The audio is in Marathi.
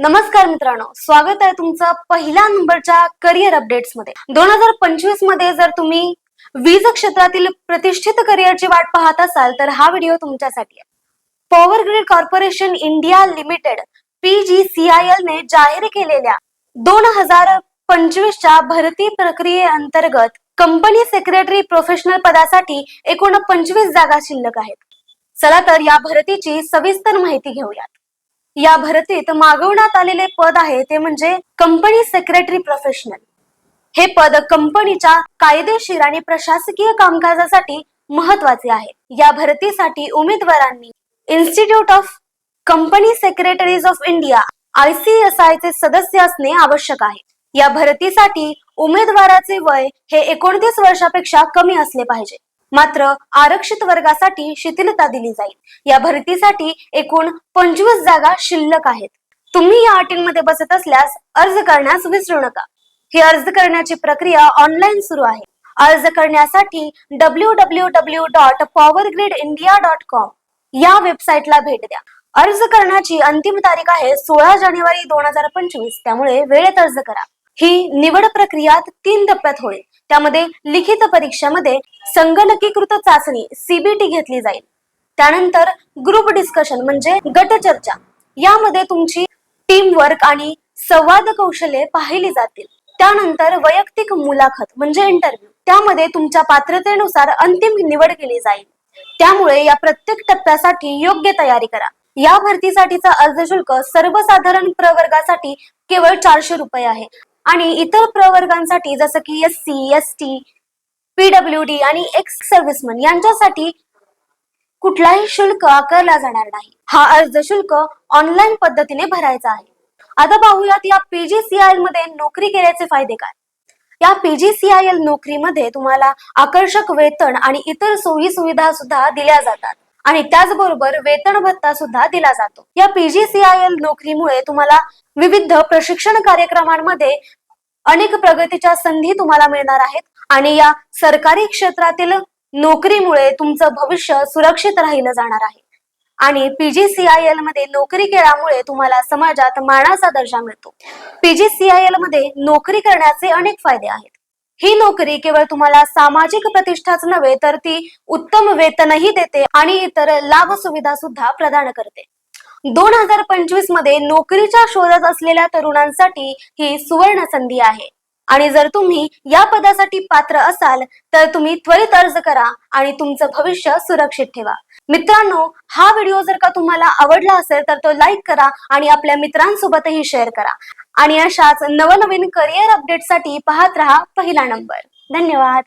नमस्कार मित्रांनो स्वागत आहे तुमचं पहिल्या नंबरच्या करिअर अपडेट्समध्ये. दोन हजार पंचवीसमध्ये जर तुम्ही वीज क्षेत्रातील प्रतिष्ठित करिअरची वाट पाहत असाल तर हा व्हिडिओ तुमच्यासाठी आहे. Power grid corporation India limited PGCIL ने जाहीर केलेल्या दोन हजार पंचवीसच्या भरती प्रक्रियेअंतर्गत कंपनी सेक्रेटरी प्रोफेशनल पदासाठी एकूण पंचवीस जागा शिल्लक आहेत. चला तर या भरतीची सविस्तर माहिती घेऊयात. या भरतीत मागवण्यात आलेले पद आहे ते म्हणजे कंपनी सेक्रेटरी प्रोफेशनल हे पद कंपनीच्या कायदेशीर आणि प्रशासकीय कामकाजासाठी महत्त्वाचे आहे. या भरतीसाठी उमेदवारांनी institute of company secretaries of India ICSI चे सदस्य असणे आवश्यक आहे. या भरतीसाठी उमेदवाराचे वय हे एकोणतीस वर्षापेक्षा कमी असले पाहिजे. मात्र आरक्षित वर्गासाठी शिथिलता दिली जाईल. या भरतीसाठी एकूण पंचवीस जागा शिल्लक आहेत. तुम्ही या अटींमध्ये बसत असल्यास अर्ज करण्यास विसरू नका. ही अर्ज करण्याची प्रक्रिया ऑनलाईन सुरू आहे. अर्ज करण्यासाठी W W W dot power grid India dot com या वेबसाईटला भेट द्या. अर्ज करण्याची अंतिम तारीख आहे सोळा जानेवारी दोन हजार पंचवीस. त्यामुळे वेळेत अर्ज करा. ही निवड प्रक्रिया तीन टप्प्यात होईल. त्यामध्ये लिखित परीक्षेमध्ये संगणकीकृत चाचणी सीबीटी घेतली जाईल. त्यानंतर ग्रुप डिस्कशन म्हणजे गट चर्चा यामध्ये तुमची टीम वर्क आणि संवाद कौशल्ये पाहिली जातील. त्यानंतर वैयक्तिक मुलाखत म्हणजे इंटरव्ह्यू त्यामध्ये तुमच्या पात्रतेनुसार अंतिम निवड केली जाईल. त्यामुळे या प्रत्येक टप्प्यासाठी योग्य तयारी करा. या भरतीसाठीचा अर्ज शुल्क सर्वसाधारण प्रवर्गासाठी केवळ चारशे रुपये आहे. आणि इतर प्रवर्गांसाठी जसं की S C S T PW D आणि एक्स सर्व्हिसमन यांच्यासाठी कुठलाही शुल्क आकारला जाणार नाही. हा अर्ज शुल्क ऑनलाईन पद्धतीने भरायचा आहे. आता पाहूयात या पीजीसीआयएलमध्ये नोकरी केल्याचे फायदे काय? या पीजीसीआयएल नोकरीमध्ये तुम्हाला आकर्षक वेतन आणि इतर सोयी सुविधा सुद्धा दिल्या जातात. आणि त्याचबरोबर वेतन भत्ता सुद्धा दिला जातो. या पीजीसीआयएल नोकरीमुळे तुम्हाला विविध प्रशिक्षण कार्यक्रमांमध्ये अनेक प्रगतीच्या संधी तुम्हाला मिळणार आहेत आणि या सरकारी क्षेत्रातील नोकरीमुळे तुमचं भविष्य सुरक्षित राहिलं जाणार आहे. आणि पीजीसीआयएलमध्ये नोकरी केल्यामुळे तुम्हाला समाजात मानाचा दर्जा मिळतो. पीजीसीआयएलमध्ये नोकरी करण्याचे अनेक फायदे आहेत. ही नोकरी केवळ तुम्हाला सामाजिक प्रतिष्ठाच नव्हे तर ती उत्तम वेतनही देते आणि इतर लाभ सुविधा सुद्धा प्रदान करते. दोन हजार पंचवीसमध्ये नोकरीच्या शोधात असलेल्या तरुणांसाठी ही सुवर्ण संधी आहे. आणि जर तुम्ही या पदासाठी पात्र असाल तर तुम्ही त्वरित अर्ज करा आणि तुमचं भविष्य सुरक्षित ठेवा. मित्रांनो हा व्हिडिओ जर का तुम्हाला आवडला असेल तर तो लाईक करा आणि आपल्या मित्रांसोबतही शेअर करा. आणि अशाच नवनवीन करिअर अपडेटसाठी पाहत रहा पहिला नंबर. धन्यवाद.